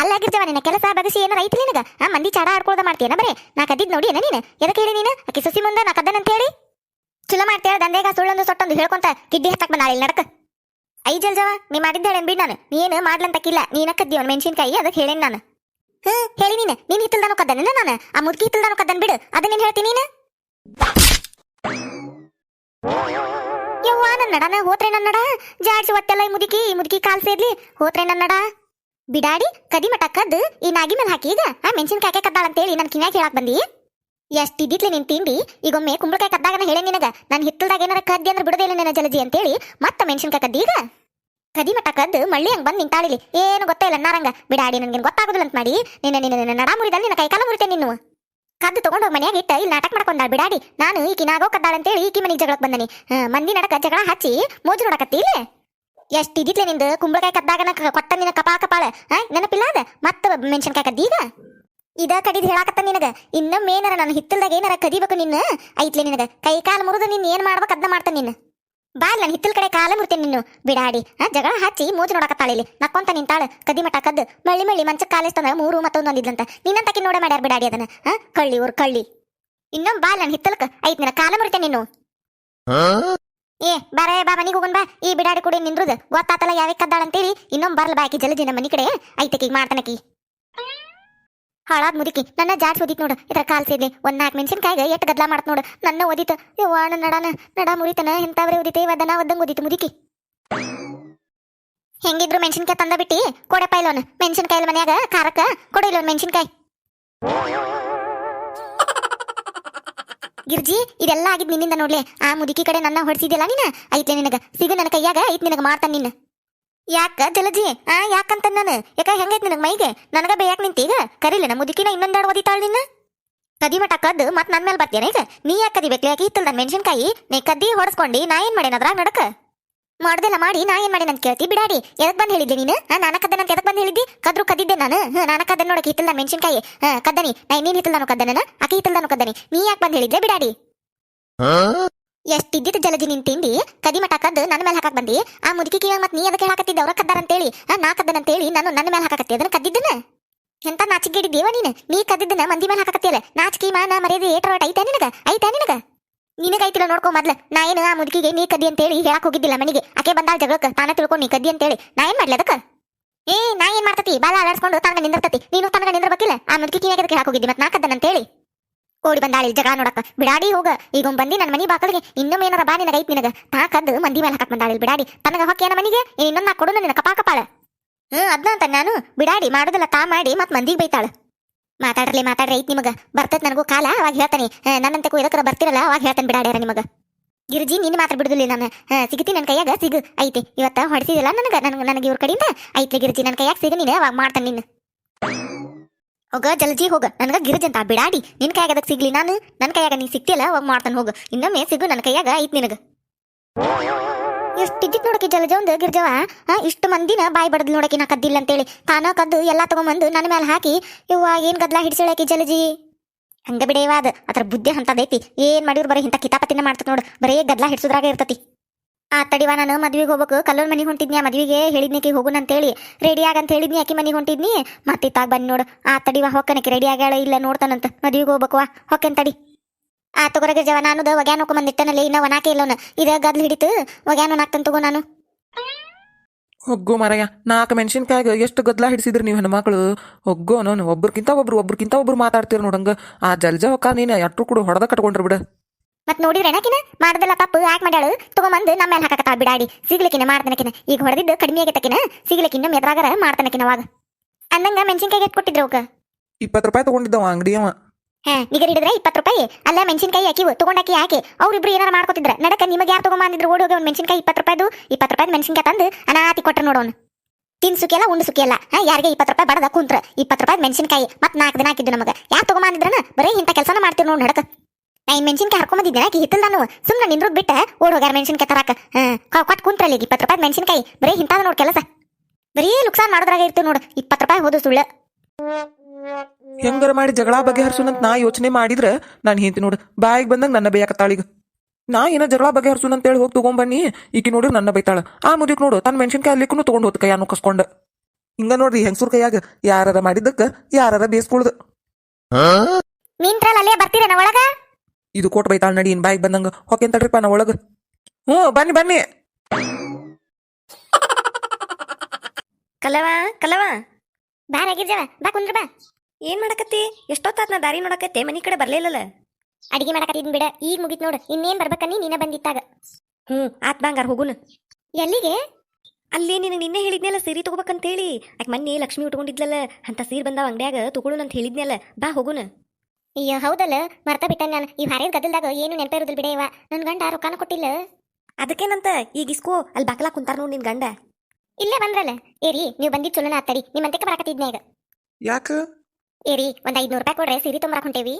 ಅಲ್ಲ ಗಿರ್ಜವ ನಿನ್ನ ಕೆಲಸ ಬಗಸಿ ಏನೋ ಐತಿ ನಿನಗ ಆ, ಮಂದಿ ಚಾಡ ಆಡ್ಕೊಳ್ದ ಮಾಡ್ತೀಯನ ಬರೇ? ನಾ ಕದ್ದಿದ್ ನೋಡಿ ಏನ ನೀನು? ಎದಕ್ಕೆ ಹೇಳಿ ನೀನು? ಅಕ್ಕಿ ಸಸಿ ಮುಂದೆ ನಾ ಕದ್ದನಂತ ಹೇಳಿ ಚಲೋ ಮಾಡ್ತೀಯ? ದಂಧೆಗ ಸುಳ್ಳೊಂದು ಸೊಟ್ಟೊಂದು ಹೇಳ್ಕೊಂತ ಕಿಡ್ಡಿ ಹತ್ತಕ್ ಬಂದಾಳ ಇಲ್ಲಿ ನಡಕ. ಐ ಜಲ್ಜವ ನೀ ಮಾಡಿದ್ದ ಬಿಡ್ ನಾನು. ನೀನು ಮಾಡ್ಲಂತಕ್ಕಿಲ್ಲ ನೀನ ಕದ್ದಿ ಅವ್ನು ಮೆಣಸಿನ್ಕಾಯಿ ಅದಕ್ಕೆ ಹೇಳೇನ್ ನಾನು? ಹ್ಮ್ ಹೇಳಿ ನೀನು. ನೀನ್ ಹಿತ್ತಲ್ದಾನು ಕದ್ದನ ನಾನು? ಆ ಮುದುಕಿ ಹಿತ್ತಲ್ದಾನು ಕದ್ದನ್ ಬಿಡು. ಅದನ್ನೇನ್ ಹೇಳ್ತೀನಿ ನೀನು? ಯವ್ವ ನನ್ನ ನಡನ? ಹೋತ್ರೆ ನನ್ನ ನಡ? ಜಾಡ್ಸಿ ಒತ್ತೆಲ್ಲ ಈ ಮುದುಕಿ ಈ ಮುದುಕಿ ಕಾಲ್ ಸೇರ್ಲಿ ಹೋತ್ರೆ ನನ್ನ ಬಿಡಾಡಿ, ಕದಿ ಮಟ ಕದ್ದು, ಈ ನಾಗಿ ಮೇಲೆ ಹಾಕಿ ಈಗ, ಆ ಮೆಣಸಿನಕಾಯಿ ಕದ್ದಾಳ ಅಂತೇಳಿ ನನ್ನ ಕಿನ್ಯಾಗ ಹೇಳಕ್ ಬಂದಿ? ಎಷ್ಟು ಇದ್ದಿತ್ಲೆ ನಿನ್ ತಿಂಡಿ? ಈಗೊಮ್ಮೆ ಕುಂಬಳಕಾಯಿ ಕದ್ದಾಗನ ಹೇಳೇ ನಿನಗ? ನನ್ನ ಹಿತ್ತಲ್ದಾಗ ಏನಾರ ಕದ್ದಿ ಅಂದ್ರೆ ಬಿಡೋದಿಲ್ಲ ನಿನ್ನ ಜಲಜಿ ಅಂತೇಳಿ ಮತ್ತೆ ಮೆಣಸಿನಕಾಯಿ ಕದ್ದಿ ಈಗ? ಕದಿ ಮಟ ಕದ್ದು, ಮಳ್ಳಿ ಹಂಗೆ ಬಂದು ನಿಂತಾಳಿಲಿ. ಏನು ಗೊತ್ತೇ ಇಲ್ಲ ನಾರಂಗ ಬಿಡಾಡಿ ನನಗೆ ಗೊತ್ತಾಗೋದಿಲ್ಲ ಅಂತ ಮಾಡಿ. ನಿನ್ನ ನಿನ್ನ ನಿನ್ನ ನಡ ಮುರಿದಲ್ಲಿ ನಿನ್ನ ಕೈಕಾಲ ಮುರಿತೇನೆ ನೀನು. ಕದ್ದು ತಗೊಂಡೋಗಿ ಮನ್ಯಾಗ ಇಟ್ಟ, ಇಲ್ಲಿ ನಾಟಕ ಮಾಡ್ಕೊಂಡ ಬಿಡಾಡಿ. ನಾನು ಈಕಿ ನಾಗೋ ಕದ್ದಾಳ ಅಂತೇಳಿ ಈಕಿ ಮನೆಗೆ ಜಗಳಕ್ಕೆ ಬಂದನಿ. ಮಂದಿ ನಡಕ ಜಗಳ ಹಚ್ಚಿ ಮೋಜು ನೋಡಕತ್ತಿ ಇಲ್ಲೇ? ಎಷ್ಟ್ ಇದ್ದಿದ್ಲೆ ನಿಂದು? ಕುಂಬಳಕಾಯಿ ಕದ್ದಾಗನ ಕೊಟ್ಟ ನಿನ್ನ ಕಪಾ ಕಪಾಳ. ಹಾ ನೆನಪಿಲ್ಲ ಅದ? ಮತ್ತ ಮೆಣಸಿನ್ಕಾಯಿ ಕದ್ದೀಗ ಇದ ಕಡಿದ್ ಹೇಳಾಕತ್ತ ನಿನಗ? ಇನ್ನೊಮ್ಮೆ ಮೇನರ ನಾನು ಹಿತ್ತಲ್ದಾಗ ಏನಾರ ಕದಿಬೇಕು ನಿನ್ನ? ಐತ್ಲೆ ನಿನಗ. ಕೈ ಕಾಲು ಮುರಿದು ನಿನ್ ಏನ್ ಮಾಡ್ಬೇಕು ಅದ್ನ ಮಾಡ್ತ ನಿನ್ನ ಬಾ ನನ್ನ ಹಿತ್ತಲ್ ಕಡೆ ಕಾಲ ಮುರ್ತೇನೆ ನಿನ್ನು ಬಿಡಾಡಿ. ಜಗಳ ಹಚ್ಚಿ ಮೂಜು ನೋಡಕತ್ತಾಳೆ ಇಲ್ಲಿ. ನಕ್ಕೊಂತ ನಿಂತಾಳ. ಕದಿ ಮಟ ಕದ್ದು. ಮಳ್ಳಿ ಮಳ್ಳಿ ಮಂಚಕ್ಕೆ ಕಾಲಿಸ್ತಂದ ಮೂರು ಮತ್ತೊಂದು ಒಂದಿದ್ಲಂತ ನಿನ್ನಂತಕಿ ನೋಡ ಮಾಡ್ಯಾರ ಬಿಡಾಡಿ ಅದನ್ನ. ಕಳ್ಳಿ ಊರ್ ಕಳ್ಳಿ. ಇನ್ನೊಮ್ಮೆ ಬಾ ನನ್ನ ಹಿತ್ತಲ್ಕ. ಐತ್ ನಿನ್ನ ಕಾಲ ಮುರಿತೇನೆ ನೀನು. ಏ ಬಾರೇ ಬಾ, ಮನಿಗೆ ಹೋಗೋಣ ಬಾ. ಈ ಬಿಡಾಡಿ ಕುಡಿ ನಿಂದ್ರುದ. ಗೊತ್ತಾತಲ್ಲ ಯಾವ ಕದ್ದಾಳ ಅಂತೇಳಿ. ಇನ್ನೊಮ್ಮೆ ಬರಲ್ಲ ಬಾಕಿ ಜಲದಿ ನಮ್ಮ ಮನಿ ಕಡೆ. ಐತಕಿ ಮಾಡ್ತಾನಕಿ ಹಾಳಾದ್ ಮುದುಕಿ, ನನ್ನ ಜಾಡ್ಸ್ ಓದಿತ್ ನೋಡು. ಇದ್ರ ಕಾಲ್ ಒಂದ್ ನಾಲ್ಕು ಮೆಣಸಿನ್ಕಾಯಿಗೆ ಎಷ್ಟು ಗದ್ಲ ಮಾಡ್ತ ನೋಡು. ನನ್ನ ಓದಿತ. ಯವ್ವಾಣ ನಡಾನ, ನಡ ಮುರಿತನ. ಎಂತಾವ್ರೆ ಓದಿತೆ, ವದನ ಒದ್ದಂಗ ಓದಿತು ಮುದುಕಿ. ಹೆಂಗಿದ್ರು ಮೆಣಸಿನ್ಕಾಯಿ ತಂದ ಬಿಟ್ಟಿ? ಕೊಡಪ್ಪ ಇಲ್ಲೋನ್. ಮೆಣಸಿನ್ಕಾಯಿ ಮನ್ಯಾಗ, ಖಾರಕ್ಕ, ಕೊಡು ಇಲ್ಲೋನ್ ಮೆಣಸಿನ್ಕಾಯಿ. ಗಿರ್ಜಿ, ಇದೆಲ್ಲ ಆಗಿದ್ ನಿನ್ನಿಂದ ನೋಡ್ಲೆ, ಆ ಮುದುಕಿ ಕಡೆ ನನ್ನ ಹೊಡ್ಸಿದ್ಯಲ್ಲ ನೀನ? ಐತ್ಲೆ ನಿನಗ. ಸಿಗು ನನ್ನ ಕೈಯಾಗ, ಐತ್ ನಿನಗ ಮಾಡ್ತಾನ ನಿನ್ನ ಯಾಕ ಜಲಜಿ? ಆ ಯಾಕಂತ ನಾನು? ಯಾಕ ಹೆಂಗೈತ್ ನಿನಗ ಮೈಗೆ? ನನಗ ಬೇಯಾಕ್ ನಿಂತೀಗ ಕರೀಲಿ, ನಮ್ಮ ಮುದುಕಿನ ಇನ್ನೊಂದೆರಡು ಓದಿತಾಳ ನಿನ್ನ ಕದಿ ಮಟ ಕದ್ದು ಮತ್ ನನ್ ಮೇಲೆ ಬರ್ತೀಯನ ಈಗ? ನೀ ಯಾಕೆ ಕದಿಬೇಕು ಯಾಕೆ ಇತ್ತಲ್ದ ಮೆಣಸಿನ್ಕಾಯಿ? ನೀ ಕದ್ದಿ ಹೊಡ್ಸ್ಕೊಂಡಿ, ನಾ ಏನ್ ಮಾಡೇನ ಅದ್ರಾಗ ನಡಕ? ಮಾಡ್ದೆಲ್ಲ ಮಾಡಿ ನಾ ಏನ್ ಮಾಡಿ ನನ್ ಕೇಳ್ತಿ? ಬಿಡಾಡಿ ಎದಕ್ ಬಂದ್ ಹೇಳಿದ್ದೆ ನೀನು? ಆ, ನಾನ ಎದಕ್ ಬಂದ್ ಹೇಳಿದ್ದಿ? ಕದ್ರು ಕದ್ದಿದ್ದೆ ನಾನು. ನಾನು ನಾನ ಕದ್ದನ ನೋಡಕ್ ಹಿತ್ತಲ್ದ ಮೆಣಸಿನ್ಕಾಯಿ. ಕದ್ದನಿ. ನಾ ಇನ್ನೇನ್ ಹಿತ್ತಲ್ದಾನು ಕದ್ದನ? ಹಿತ್ತಲ್ಲ ಹಿತ್ತಲ್ದಾನು ಕದ್ದನಿ. ನೀ ಯಾಕೆ ಬಂದ್ ಹೇಳಿದ್ದೆ ಬಿಡಾಡಿ. ಎಷ್ಟಿದ್ದಿತ್ತು ಜಲಜಿ ನಿನ್ ತಿಂಡಿ? ಕದಿ ಮಠ ಕದ್ದು ನನ್ನ ಮೇಲೆ ಹಾಕಕ್ ಬಂದಿ? ಆ ಮುದುಕಿ ಕಿವಾಗ ಮತ್ ನೀ ಅದಕ್ಕೆ ಹಾಕತ್ತಿದ್ದ ಅವ್ರ ಕದ್ದಾರ ಅಂತೇಳಿ. ಆ, ನಾ ಹೇಳಿ ನಾನು ನನ್ನ ಮೇಲೆ ಹಾಕಕತ್ತಿ. ಅದನ್ನ ಕದ್ದಿದ್ದನ ಎಂತ ನಾಚಿಕೆಡಿದ್ದೀವ ನೀನು? ನೀ ಕದ್ದಿದ್ದನ ಮಂದಿ ಮೇಲೆ ಹಾಕಕತ್ತಿಯಲ್ಲ? ನಾಚಿಕೆ ಮಾನ ಮರ್ಯಾದೆ ಏಟ್ರ ಐತಾ ನಿನಗ? ಐತೆ ನಿನಗ? ನಿನಗ ಐತಿಲ್ಲ ನೋಡ್ಕೊ ಮೊದ್ಲ. ನಾ ಏನು ಆ ಮುದುಕಿಗೆ ನೀ ಕದ್ದಿ ಅಂತೇಳಿ ಹೇಳಕ್ ಹೋಗಿದ್ದಿಲ್ಲ ಮನೆಗೆ. ಆಕೆ ಬಂದಾಳ ಜಗಳಕ್ಕ, ತಾನ ತಿಳ್ಕೊಂಡು ನೀ ಕದ್ದಿ ಅಂತೇಳಿ. ನಾ ಏನ್ ಮಾಡ್ಲಿ ಅದಕ್ಕ? ಏ, ನಾ ಏನ್ ಮಾಡ್ತತಿ? ಬಾಲ ಅಲಾಡ್ಸ್ಕೊಂಡು ತನಗ ನಿಂದಿರ್ತತಿ. ನೀನು ತನಗ ನಿಂದಿರ್ಬೇಕಿಲ್ಲ? ಆ ಮುದುಕಿ ಕಿವಿಯಾಗ ಹೇಳಕ್ ಹೋಗಿದ್ದಿ ಮತ್ ನಾ ಕದ್ದನಂತೇಳಿ ಓಡಿ ಬಂದಾಳ ಇಲ್ಲಿ ಜಗಳ ನೋಡಕ್ಕ. ಬಿಡಾಡಿ ಹೋಗ. ಈಗ ಬಂದಿ ನನ್ನ ಮನಿ ಬಾಕಲಿಗೆ. ಇನ್ನೊಮ್ಮೆ ಏನಾರ ಬಾ ನಿನಗ ಐತಿ ನಿನಗ. ತಾ ಕದ್ದು ಮಂದಿ ಮೇಲೆ ಹಾಕಕ್ ಬಂದಾಳ ಇಲ್ಲಿ ಬಿಡಾಡಿ. ತನಗ ಹೊಕ್ಕೆ ಏನ ಮನಿಗೆ? ಇನ್ನೊಂದು ನಾ ಕೊಡು ನಿನ್ನ ಕಪಾ ಕಪಾಳ. ಅದ್ನ ಅಂತ ನಾನು. ಬಿಡಾಡಿ, ಮಾಡೋದಿಲ್ಲ ತಾ ಮಾಡಿ ಮತ್ ಮಂದಿಗೆ ಬೈತಾಳ. ಮಾತಾಡ್ರಲಿ ಮಾತಾಡ್ರಿ ಐತ್ ನಿಮಗ. ಬರ್ತೈತ್ ನನಗೂ ಕಾಲ, ಅವಾಗ ಹೇಳ್ತಾನೆ. ನನ್ನಂತಕ್ಕೂ ಇದಕ್ಕರ ಬರ್ತಿರಲ್ಲ, ಅವಾಗ ಹೇಳ್ತಾನೆ ಬಿಡಾಡ್ಯಾರ ನಿಮಗ. ಗಿರ್ಜಿ, ನಿನ್ನ ಮಾತ್ರ ಬಿಡುದಿಲ್ಲ ನಾನು. ಸಿಗತಿ ನನ್ನ ಕೈಯಾಗ, ಸಿಗು. ಐತಿ, ಇವತ್ತ ಹೊಡ್ಸಿದಿಲ್ಲ ನನಗ ನನಗೆ ನನಗೆ ಇವ್ರ ಕಡೆಯಿಂದ ಐತ್ಲೆ ಗಿರ್ಜಿ, ನನ್ನ ಕೈಯಾಗ ಸಿಗ ನೀನು, ಅವಾಗ ಮಾಡ್ತಾನೆ ನಿನ್ನ. ಹೋಗ, ಜಲ್ಜಿ ಹೋಗ. ನನಗ ಗಿರ್ಜ್ ಅಂತ ಬಿಡಾಡಿ. ನಿನ್ನ ಕೈಯಾಗ ಅದಕ್ಕೆ ಸಿಗ್ಲಿ ನಾನು? ನನ್ನ ಕೈಯಾಗ ನೀ ಸಿಗ್ತಿಯಲ್ಲ, ಅವಾಗ ಮಾಡ್ತಾನೆ ಹೋಗು. ಇನ್ನೊಮ್ಮೆ ಸಿಗು ನನ್ನ ಕೈಯಾಗ, ಐತ್ ನಿನಗ. ಎಷ್ಟಿದ್ದಿತ್ ನೋಡಕ್ಕೆ ಜಲಜ ಒಂದು, ಗಿರ್ಜವ? ಇಷ್ಟು ಮಂದಿನ ಬಾಯಿ ಬಡದ್ ನೋಡಕ್ಕೆ ನಾ ಕದ್ದಿಲ್ಲ ಅಂತೇಳಿ. ತಾನ ಕದ್ದು ಎಲ್ಲಾ ತಗೊಂಬಂದು ನನ್ನ ಮೇಲೆ ಹಾಕಿ ಇವ ಏನ್ ಗದ್ಲ ಹಿಡಿಸಿಳಕಿ ಜಲಜಿ? ಹಂಗ ಬಿಡೇವಾದ ಅದ್ರ ಬುದ್ಧಿ ಹಂತದೈತಿ. ಏನ್ ಮಾಡಿದ್ರು ಬರೀ ಇಂಥ ಕಿತಾಪತಿನ ಮಾಡ್ತದ ನೋಡು. ಬರೀ ಗದ್ಲ ಹಿಡ್ಸುದ್ರಾಗ ಇರ್ತತಿ. ಆ, ತಡಿವಾ, ನಾನು ಮದ್ವಿಗೆ ಹೋಗ್ಬೇಕು. ಕಲ್ಲೂರ್ ಮನೆಗೆ ಹೊಂಟಿದ್ನಿ ಮದ್ವಿಗೆ ಹೇಳಿದ್ನಿಕಿ ಅಂತ ಅಂತೇಳಿ. ರೆಡಿ ಆಗಂತ ಹೇಳಿದ್ನಿ, ಆಕಿ ಮನೆಗೆ ಹೊಂಟಿದ್ನಿ. ಮತ್ತಿತ್ತಾಗ ಬನ್ನಿ ನೋಡು. ಆ, ತಡಿವಾ ಹೊಕ್ಕನಕ್ಕೆ ರೆಡಿ ಆಗ್ಯಾಳ ಇಲ್ಲ ನೋಡ್ತಾನಂತ. ಮದ್ವಿಗೆ ಹೋಗ್ಬೇಕುವ ಹೊಕ್ಕೇನ್ ತಡಿ. ಆ ತಗೋರಗ ಜವ ನಾನು ಒಗ್ಯಾನ ಬಂದಿಟ್ಟನಲ್ಲಿ ಇನ್ನ ಒನಾಕೆ ಇಲ್ಲವನ. ಇದ ಗದ್ಲ ಹಿಡಿತು ಒಗ್ಯಾನ ನಾಕ್ತನ್ ತಗೋ ನಾನು. ಒಗ್ಗು ಮರಯ್ಯ ನಾಲ್ಕು ಮೆಣಸಿನ್ಕಾಯಿಗೆ ಎಷ್ಟು ಗದ್ಲ ಹಿಡಿಸಿದ್ರಿ ನೀವು ಹೆಣ್ಮಕ್ಳು? ಹೊಗ್ಗೋ ನಾನು ಒಬ್ರಕ್ಕಿಂತ ಒಬ್ರು ಒಬ್ರಕ್ಕಿಂತ ಒಬ್ರು ಮಾತಾಡ್ತೀರ ನೋಡಂಗ ಆ ಜಲ್ಜ ಹೊಕ್ಕ ನೀನು ಎಟ್ರು ಕೂಡ ಹೊಡೆದ ಕಟ್ಕೊಂಡ್ರಿ ಬಿಡ. ಮತ್ ನೋಡಿದ್ರೆ ಏನಕಿನ ಮಾಡ್ದಲ್ಲ ತಪ್ಪು ಯಾಕೆ ಮಾಡ್ಯಾಳು? ತಗೊಂಬಂದು ನಮ್ಮ ಮೇಲೆ ಹಾಕಕತ್ತಾಳ ಬಿಡಾಡಿ ಸಿಗ್ಲಿಕ್ಕಿನ ಮಾಡ್ತಾನಕಿನ ಈಗ ಹೊಡೆದಿದ್ದು ಕಡಿಮೆ ಆಗಿತ್ತಕಿನ ಸಿಗ್ಲಿಕ್ಕೆ ಇನ್ನೊಮ್ಮೆ ಎದ್ರಾಗರ ಮಾಡ್ತಾನಕಿನ ಅವಾಗ. ಅಂದಂಗ ಮೆಣಸಿನ್ಕಾಯಿ ಎತ್ ಕೊಟ್ಟಿದ್ರು ಅವಕ್ಕ ಇಪ್ಪತ್ತು ರೂಪಾಯಿ ತಗೊಂಡಿದ್ದವ ಅಂಗಡಿಯವ. ಹಾ ನಿಗರ್ ಹಿಡಿದ್ರೆ ಇಪ್ಪತ್ತು ರೂಪಾಯಿ. ಅಲ್ಲ ಮೆಣಸಿನಕಾಯಿ ಹಾಕಿ ತಗೊಂಡಾಕಿ ಯಾಕೆ ಅವ್ರಿಬ್ರು ಏನಾರ ಮಾಡ್ಕೊತಿದ್ರ. ನಡಕ ನಿಮಗೆ ಯಾರು ತಗೊಂಬಂದಿದ್ರು ಓಡಿ ಹೋಗಿ ಒಂದು ಮೆಣಸಿನಕಾಯಿ ಇಪ್ಪತ್ತು ರೂಪಾಯಿದು, ಇಪ್ಪತ್ತು ರೂಪಾಯಿ ಮೆಣಸಿನಕಾಯಿ ತಂದು ಅನಾತಿ ಕೊಟ್ರ ನೋಡೋನು ತಿನ್ ಸುಖಿಯಲ್ಲ ಉಂಡು ಸುಖಿಯಲ್ಲ ಹಾ, ಯಾರಿಗೆ ಇಪ್ಪತ್ತು ರೂಪಾಯಿ ಬಡದ ಕುಂತ್ರ. ಇಪ್ಪತ್ತು ರೂಪಾಯಿ ಮೆಣಸಿನಕಾಯಿ, ಮತ್ತೆ ನಾಲ್ಕು ದಿನ ಹಾಕಿದ್ದು ನಮಗೆ. ಯಾರು ತಗೊಂಬಂದಿದ್ರನ ಬರೀ ಇಂಥ ಕೆಲಸನ ಮಾಡ್ತೀವಿ ನೋಡಿ ನಡಕ. ನಾ ಈ ಮೆಣಸಿನಕಾಯಿ ಹರ್ಕೊಂಬಂದಿದ್ದೆ ಆಕಿ ಹಿತ್ತಲ್ ನಾನು ಸುಮ್ಮನೆ ನಿಂದ್ರದ್ ಬಿಟ್ಟ, ಓಡ್ ಹೋಗ್ಯಾರ ಮೆಣಸಿನಕಾಯಿ ತರಾಕ. ಹಾ ಕೊಟ್ಟು ಕುಂತ್ರಲ್ಲಿ ಇಪ್ಪತ್ತು ರೂಪಾಯಿ ಮೆಣಸಿನಕಾಯಿ. ಬರೀ ಇಂಥದ ನೋಡಿ ಕೆಲಸ. ಬರೀ ಲುಕ್ಸಾನ್ ಮಾಡೋದ್ರಾಗ ಇರ್ತೀವಿ ನೋಡು. ಇಪ್ಪತ್ತು ರೂಪಾಯಿ ಹೋದು ಸುಳ್ಳು. ಹೆಂಗಾರ ಮಾಡಿ ಜಗಳ ಬಗೆಹರಿಸುನಂತ ನಾ ಯೋಚನೆ ಮಾಡಿದ್ರ ನಾನು ಹಿಂತಿ ನೋಡು ಬಾಯಿಗೆ ಬಂದಂಗ ನನ್ನ ಬೇಯಕತ್ತಾಳೀಗ ನಾ ಏನೋ ಜಗಳ ಅಂತ ಹೇಳಿ ಹೋಗಿ ತಗೊಂಬನ್ನಿ ಈಕಿ ನೋಡಿ ನನ್ನ ಬೈತಾಳ. ಆ ಮುದಿಕ್ ನೋಡು ತನ್ನ ಮೆಣಸಿನ್ಕಾಯಿ ಅಲ್ಲಿಕ್ಕೂ ತಗೊಂಡು ಹೋದ್ ಕೈಯಾನು ಕಸ್ಕೊಂಡು ಹಿಂಗ ನೋಡ್ರಿ ಹೆಂಗಸೂರ್ ಕೈಯಾಗ ಯಾರಾರ ಮಾಡಿದ್ದಕ್ಕ ಯಾರಾರ ಬೇಸ್ಕೊಳ್ದು. ನಿಂತ್ರಲ್ಲ ಅಲ್ಲೇ ಬರ್ತೀರೇನ ಒಳಗ? ಇದು ಕೋಟ್ ಬೈತಾಳ ನಡಿ ಇನ್ ಬಾಯಿಗೆ ಬಂದಂಗ. ಹೊಕ್ಕೇನ್ ತಡ್ರಿಪ್ಪ ನಾ ಒಳಗ. ಹ್ಞೂ ಬನ್ನಿ ಬನ್ನಿ. ಕಲವ ಕಲವ. ಬಾ ರಾಗಿರ್ಜವ ಬಾ ಕುಂದ್ರ ಬಾ. ಏನ್ ಮಾಡಕತ್ತಿ? ಎಷ್ಟೊತ್ತಾತ್ ನಾ ದಾರಿ ನೋಡಕತ್ತೆ? ಮನಿ ಕಡೆ ಬರ್ಲಿಲ್ಲಲ್ಲ ಅಡಿಗೆ ಮಾಡಕತ್ತಿದ್ ಬಿಡ ಈಗ ಮುಗಿತ್ ನೋಡು ಇನ್ನೇನ್ ಬರ್ಬೇಕನ್ನಿ ನೀನ ಬಂದಿತ್ತಾಗ. ಹ್ಞೂ ಆತ್ ಬಂಗಾರ ಹೋಗುನು. ಎಲ್ಲಿಗೆ? ಅಲ್ಲಿ ನಿನಗೆ ನಿನ್ನೆ ಹೇಳಿದ್ನಲ್ಲ ಸೀರೆ ತಗೋಬೇಕಂತ ಹೇಳಿ ಆಕೆ ಮೊನ್ನೆ ಲಕ್ಷ್ಮಿ ಉಟ್ಕೊಂಡಿದ್ಲಲ್ಲ ಅಂತ ಸೀರೆ ಬಂದಾವ ಅಂಗಡ್ಯಾಗ ತಗೊಳುನ್ ಅಂತ ಹೇಳಿದ್ನಲ್ಲ ಬಾ ಹೋಗುನು. ಅಯ್ಯೋ ಹೌದಲ್ಲ ಮರ್ತ ಬಿಟ್ಟ ನಾನು. ಈ ಹಾರೇದ್ ಗದಲ್ದಾಗ ಏನು ನೆನಪೇ ಇರೋದಿಲ್ಲ ಬಿಡ ಇವ. ನನ್ನ ಗಂಡ ರೊಕ್ಕನ ಕೊಟ್ಟಿಲ್ಲ. ಅದಕ್ಕೇನಂತ ಈಗ ಇಸ್ಕೋ ಅಲ್ಲಿ ಬಾಕಲಾ ಕುಂತಾರ ನೋಡಿ ನಿನ್ ಗಂಡ. ಇಲ್ಲೇ ಬಂದ್ರಲ್ಲ. ಏರಿ ನೀವು ಬಂದಿದ್ ಚಲೋನ ಆತಡಿ ನಿಮ್ಮ ಅಂತಕ್ಕೆ ಬರಕತ್ತಿದ್ನೆ ಈಗ. ಯಾಕ? ಏರಿ ಒಂದ್ ಐದ್ನೂರು ರೂಪಾಯಿ ಕೊಡ್ರೆ ಸೀರೆ ತೊಂಬರಕ್ ಹೊಂಟೇವಿ.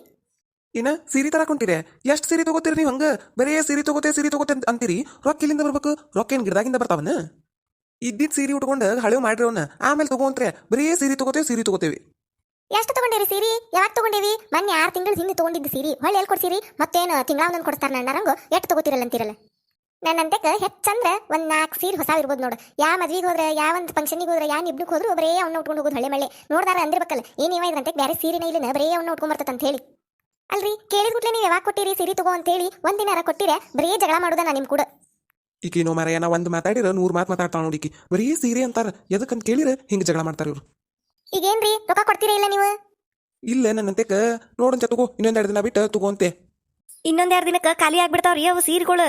ಏನ ಸೀರೆ ತರಕ್ ಹೊಂಟಿರೆ? ಎಷ್ಟ್ ಸೀರೆ ತಗೋತೀರಿ ನೀವು ಹಂಗ? ಬರೇ ಸೀರೆ ತಗೋತೆ ಸೀರೆ ತಗೋತೆ ಅಂತ ಅಂತೀರಿ? ರೊಕ್ಕ ಇಲ್ಲಿಂದ ಬರ್ಬೇಕು? ರೊಕ್ಕ ಏನ್ ಗಿಡದಾಗಿಂದ ಬರ್ತಾವನ? ಇದ್ದಿದ್ ಸೀರೆ ಉಟ್ಕೊಂಡು ಹಳೆವ್ ಮಾಡಿರೋನ ಆಮೇಲೆ ತಗೋಂತ್ರೆ ಬರೀ ಸೀರೆ ತಗೋತೇವೆ ಸೀರೆ ತಗೋತೇವಿ. ಎಷ್ಟು ತಗೊಂಡಿರಿ ಸೀರಿ? ಯಾವಾಗ ತಗೊಂಡೇವಿ? ಮೊನ್ನೆ ಆರು ತಿಂಗಳ ಹಿಂದೆ ತಗೊಂಡಿದ್ದು ಸೀರಿ. ಹೊಳ್ಳಿ ಎಲ್ಲಿ ಕೊಡ್ಸಿರಿ? ಮತ್ತೇನು ತಿಂಗಳ ಒಂದೊಂದು ನನ್ನ ರಂಗು ಎಷ್ಟು ತಗೋತಿರಲ್ಲ ಅಂತಿರಲ್ಲ. ನನ್ನ ಅಂತೆಕ ಹೆಚ್ಚಂದ್ರ ಒಂದ್ ನಾಲ್ಕು ಸೀರೆ ಹೊಸ ಇರ್ಬೋದು ನೋಡು. ಯಾವ ಮದ್ವಿಗೆ ಹೋದ್ರೆ ಯಾವ ಒಂದು ಫಂಕ್ಷನಿಗೆ ಹೋದ್ರೆ ಯಾವ ನಿಬ್ನಿಗೆ ಹೋದ್ರು ಬರೇ ಅವ್ನ ಉಟ್ಕೊಂಡು ಹೋಗೋದು ಹಳೆ ಮಳೆ ನೋಡ್ದಾರ ಅಂದಿರ್ಬೇಕಲ್ಲ ಏನ್ ಇವ ಇದ್ರಂತೆ ಬೇರೆ ಸೀರೆನೇ ಇಲ್ಲ ಬರೇ ಅವ್ನ ಉಟ್ಕೊಂಡ್ ಬರ್ತದ ಅಂತ ಹೇಳಿ. ಅಲ್ರಿ ಕೇಳಿದ ಕೂಡಲೇ ನೀವು ಯಾವಾಗ ಕೊಟ್ಟಿರಿ ಸೀರೆ ತಗೋ ಅಂತ ಹೇಳಿ ಒಂದಿನಾರ ಕೊಟ್ಟಿರ ಬರೇ ಜಗಳ ಮಾಡೋದ ನಾ ನಿಮ್ ಕೂಡ. ಈಕಿ ನೋ ಮಾರಾಯ ನಾ ಒಂದ್ ಮಾತಾಡಿರ ನೂರ್ ಮಾತ್ ಮಾತಾಡ್ತಾವ ನೋಡಿ ಈಕಿ. ಬರೀ ಸೀರೆ ಅಂತಾರ ಎದಕ್ಕಂತ ಕೇಳಿರ ಹಿಂಗ ಜಗಳ ಮಾಡ್ತಾರ ಇವ್ರು? ಈಗೇನ್ರಿ ರೊಕ್ಕ ಕೊಡ್ತೀರಾ ಇಲ್ಲ ನೀವು? ಇಲ್ಲ ನನ್ನಂತೆಕ ನೋಡಂತ ತಗೋ ಇನ್ನೊಂದೆರಡು ದಿನ ಬಿಟ್ಟು ತಗೋಂತೆ ಇನ್ನೊಂದ್ ಎರಡು ದಿನಕ್ಕೆ ಖಾಲಿ ಆಗ್ಬಿಡ್ತಾವ್ರಿ ಅವು ಸೀರೆಗಳು.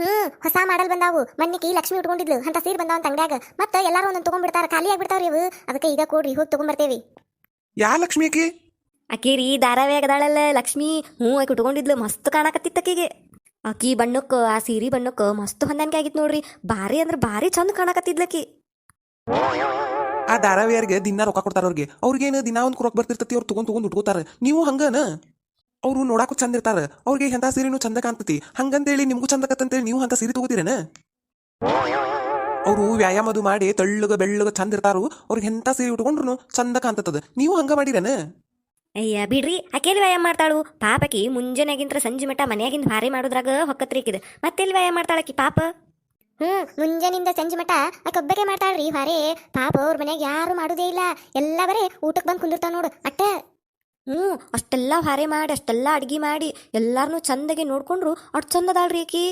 ಹ್ಮ್ ಹೊಸ ಮಾಡಲ್ ಬಂದಾವು. ಮನ್ನಿಕಿ ಲಕ್ಷ್ಮಿ ಉಟ್ಕೊಂಡಿದ್ಲು. ಅಂತ ಸೀರೆ ಬಂದಾವಂತ ಅಂಗಡ್ಯಾಗ. ಮತ್ತ ಎಲ್ಲಾರು ಒಂದೊಂದು ತಗೊಂಡ್ಬಿಡ್ತಾರ. ಖಾಲಿ ಆಗ್ಬಿಡ್ತಾವ್ರಿ ಅವು ಅದಕ್ಕೆ ಈಗ ಕೊಡ್ರಿ ಹೋಗಿ ತಗೊಂಡ್ಬರ್ತೇವಿ. ಯಾ ಲಕ್ಷ್ಮಿ ಆಕಿ ರೀ ಧಾರಾವಾಹಿ ಆಗದಾಳಲ್ಲ ಲಕ್ಷ್ಮಿ. ಹ್ಞೂ ಆಕಿ ಉಟ್ಕೊಂಡಿದ್ಲು. ಮಸ್ತ್ ಕಾಣಕತ್ತಿತ್ತು ಆಕಿಗೆ ಆಕಿ ಬಣ್ಣಕ್ಕ ಆ ಸೀರೆ ಬಣ್ಣಕ್ಕ ಮಸ್ತ್ ಹೊಂದಾಣಿಕೆ ಆಗಿತ್ತು ನೋಡ್ರಿ. ಭಾರಿ ಅಂದ್ರೆ ಭಾರಿ ಚಂದ ಕಾಣಕತ್ತಿದ್ಲಕಿ ಆ ಧಾರಾವಾಹಿಯರಿಗೆ ದಿನ ರೊಕ್ಕ ಕೊಡ್ತಾರ ಅವ್ರಿಗೆ. ಅವ್ರಿಗೇನು ದಿನ ಒಂದ್ ರೊಕ್ಕ ಬರ್ತಿರ್ತತಿ ಅವ್ರು ತಗೊಂಡ್ ತಗೊಂಡ್ ಉಟ್ಕೋತಾರ. ನೀವು ಹಂಗನ? ಅವ್ರು ನೋಡಾಕು ಚಂದ ಇರ್ತಾರ. ಅವ್ರಿಗೆ ಎಂತ ಸೀರೆನೂ ಚಂದ ಕಾಣ್ತತಿ. ಹಂಗಂತೇಳಿ ನಿಮ್ಗೂ ಚಂದ ಕತ್ತಂತೇಳಿ ನೀವು ಅಂತ ಸೀರೆ ತಗೋತೀರೇನ? ಅವರು ವ್ಯಾಯಾಮದು ಮಾಡಿ ತಳ್ಳುಗ ಬೆಳ್ಳಗ ಚಂದ ಇರ್ತಾರು. ಅವ್ರಿಗೆ ಎಂತ ಸೀರೆ ಉಟ್ಕೊಂಡ್ರು ಚಂದ ಕಾಣ್ತದ ನೀವು ಹಂಗ ಮಾಡಿರೇನ? ಅಯ್ಯ ಬಿಡ್ರಿ. ಆಕೆಲ್ ವ್ಯಾಯಾಮ ಮಾಡ್ತಾಳು. ಪಾಪಕಿ ಮುಂಜಾನೆಗಿಂತ ಸಂಜೆ ಮಟ್ಟ ಮನ್ಯಾಗಿಂದ ಭಾರಿ ಮಾಡೋದ್ರಾಗ ಹೊಕ್ಕತ್ರಿಕಿದ. ಮತ್ತೆಲ್ಲಿ ವ್ಯಾಯಾಮ ಮಾಡ್ತಾಳಕಿ ಪಾಪ? ಹ್ಮ್ ಮುಂಜಾನಿಂದ ಸಂಜೆ ಮಟ ಆಕೆ ಕೊಬ್ಬಗೆ ಮಾಡ್ತಾಳ್ರಿ ಭಾರಿ ಪಾಪ ಅವ್ರ ಮನ್ಯಾಗ ಯಾರು ಮಾಡೋದೇ ಇಲ್ಲ. ಎಲ್ಲ ಬರೇ ಊಟಕ್ಕೆ ಬಂದು ಕುಂದಿರ್ತಾವ ನೋಡು. ಅಟ್ಟ. ಹ್ಞೂ ಅಷ್ಟೆಲ್ಲ ಭಾರಿ ಮಾಡಿ ಅಷ್ಟೆಲ್ಲ ಅಡ್ಗೆ ಮಾಡಿ ಎಲ್ಲಾರನ್ನೂ ಚಂದಗೆ ನೋಡ್ಕೊಂಡ್ರು ಅಷ್ಟು ಚಂದ ಅದಾಳ್ರಿ ಆಕಿ.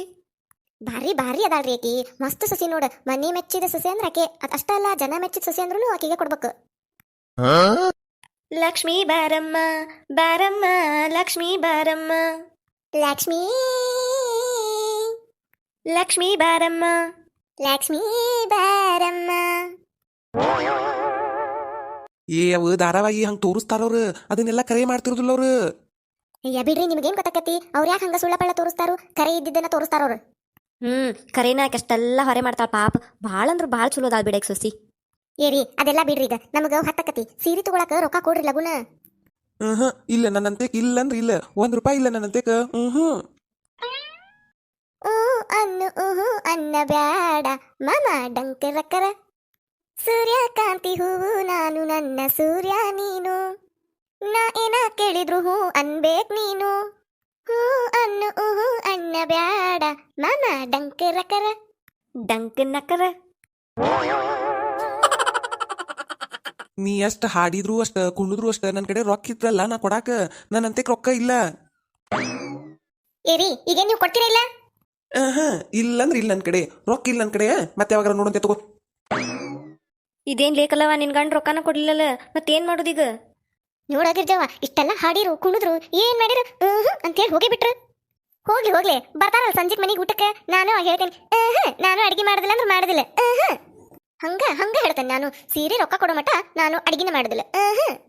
ಭಾರಿ ಭಾರಿ ಅದಾಳ್ರಿ ಆಕಿ. ಮಸ್ತ್ ಸಸಿ ನೋಡ. ಮನೆ ಮೆಚ್ಚಿದ ಸಸಿ ಅಂದ್ರೆ ಆಕೆ ಅಷ್ಟೇ ಅಷ್ಟ ಅಲ್ಲ ಜನ ಮೆಚ್ಚಿದ ಸಸಿ ಅಂದ್ರೂ ಆಕೆಗೆ ಕೊಡ್ಬೇಕು. ಲಕ್ಷ್ಮೀ ಬಾರಮ್ಮ ಬಾರಮ್ಮ ಲಕ್ಷ್ಮೀ ಬಾರಮ್ಮ. ಲಕ್ಷ್ಮೀ. ಲಕ್ಷ್ಮೀ ಬಾರಮ್ಮ. ಲಕ್ಷ್ಮೀ ಬಾರಮ್ಮ. ಏ ಅವು ಧಾರಾವಾಹಿ ಹಂಗ ತೋರಿಸ್ತಾರವ್ರು ಅದನ್ನೆಲ್ಲ ಕರೆ ಮಾಡ್ತಿರೋದಿಲ್ಲ ಅವರು. ಅಯ್ಯ ಬಿಡ್ರಿ ನಿಮ್ಗೇನ್ ಗೊತ್ತಾಕತಿ ಅವ್ರು ಯಾಕೆ ಹಂಗ ಸುಳ್ಳ ಪಳ್ಳ ತೋರಿಸ್ತಾರು? ಕರೆ ಇದ್ದಿದ್ದನ್ನ ತೋರಿಸ್ತಾರ ಅವ್ರು. ಹ್ಮ್ ಕರೆನ ಅಷ್ಟೆಲ್ಲ ಹೊರೆ ಮಾಡ್ತಾಳ ಪಾಪ. ಭಾಳ ಅಂದ್ರೆ ಭಾಳ ಚಲೋ ಅದಾಳ ಬಿಡಕ್ ಸೊಸಿ ಏರಿ ಅದೆಲ್ಲ ಬಿಡ್ರಿ ಈಗ. ನಮಗ ಹತ್ತಕತಿ ಸೀರೆ ತಗೊಳಕ ರೊಕ್ಕ ಕೊಡ್ರಿ ಲಗುನ? ಹ್ಮ್ ಇಲ್ಲ ನನ್ನಂತೆಕ್ ಇಲ್ಲ ಅಂದ್ರೆ ಇಲ್ಲ. ಒಂದ್ ರೂಪಾಯಿ ಇಲ್ಲ ನನ್ನಂತೆಕ್ ಹ್ಮ್ ಹ್ಮ್. ಊ ಅನ್ನು ಊಹು ಅನ್ನ ಬ್ಯಾಡ. ಮಮ ಡಂಕ ರಕ್ಕರ. ಸೂರ್ಯಕಾಂತಿ ಹೂವು ನಾನು ನನ್ನ ಸೂರ್ಯ ನೀನು. ನಾ ಏನ ಕೇಳಿದ್ರು ಹೂ ಅನ್ಬೇಕ್ ನೀನು. ಹೂ ಅನ್ನು ಊಹು ಅಣ್ಣ ಬ್ಯಾಡ ಮಮ ಡಂಕ ರಕರ ಡಂಕ ನಕರ. ನೀ ಅಷ್ಟ ಹಾಡಿದ್ರು ಅಷ್ಟ ಕುಣಿದ್ರು ಅಷ್ಟ ನನ್ ಕಡೆ ರೊಕ್ಕ ಇದ್ರಲ್ಲ ನಾ ಕೊಡಾಕ ನನ್ನಂತೆಕ್ ರೊಕ್ಕ ಇಲ್ಲ. ಏರಿ ಈಗ ನೀವು ಕೊಡ್ತೀರಾ ಇಲ್ಲ? ಆಹಾ, ಅಂದ್ರೆ ಇಲ್ಲ ನನ್ನ ಕಡೆ ರೊಕ್ಕ ಇಲ್ಲ ನನ್ ಕಡೆ. ಮತ್ತೆ ಯಾವಾಗ ನೋಡಂತೆ ತಗೋ. ಇದೇನ್ ಲೇಕಲ್ಲವ ನಿನ್ ಗಂಡ ರೊಕ್ಕನ ಕೊಡ್ಲಿಲ್ಲಲ್ಲ ಮತ್ತೇನ್ ಮಾಡೋದೀಗ? ನೋಡಾಗಿರ್ಜವ ಇಷ್ಟೆಲ್ಲ ಹಾಡಿರು, ಕುಣಿದ್ರು, ಏನ್ ಮಾಡಿರು? ಅಂತೇಳಿ ಹೋಗಿ ಬಿಟ್ರು. ಹೋಗ್ಲಿ ಹೋಗ್ಲಿ. ಬರ್ತಾರಲ್ಲ ಸಂಜೆಗ್ ಮನೆಗೆ ಊಟಕ್ಕೆ. ನಾನು ಹೇಳ್ತೇನೆ. ನಾನು ಅಡಿಗೆ ಮಾಡೋದಿಲ್ಲ ಅಂದ್ರೆ ಮಾಡೋದಿಲ್ಲ. ಹಂಗ ಹಂಗ ಹೇಳ್ತೇನೆ ನಾನು. ಸೀರೆ ರೊಕ್ಕ ಕೊಡೋ ಮಟ ನಾನು ಅಡಿಗೆನ ಮಾಡೋದಿಲ್ಲ ಆಹ್.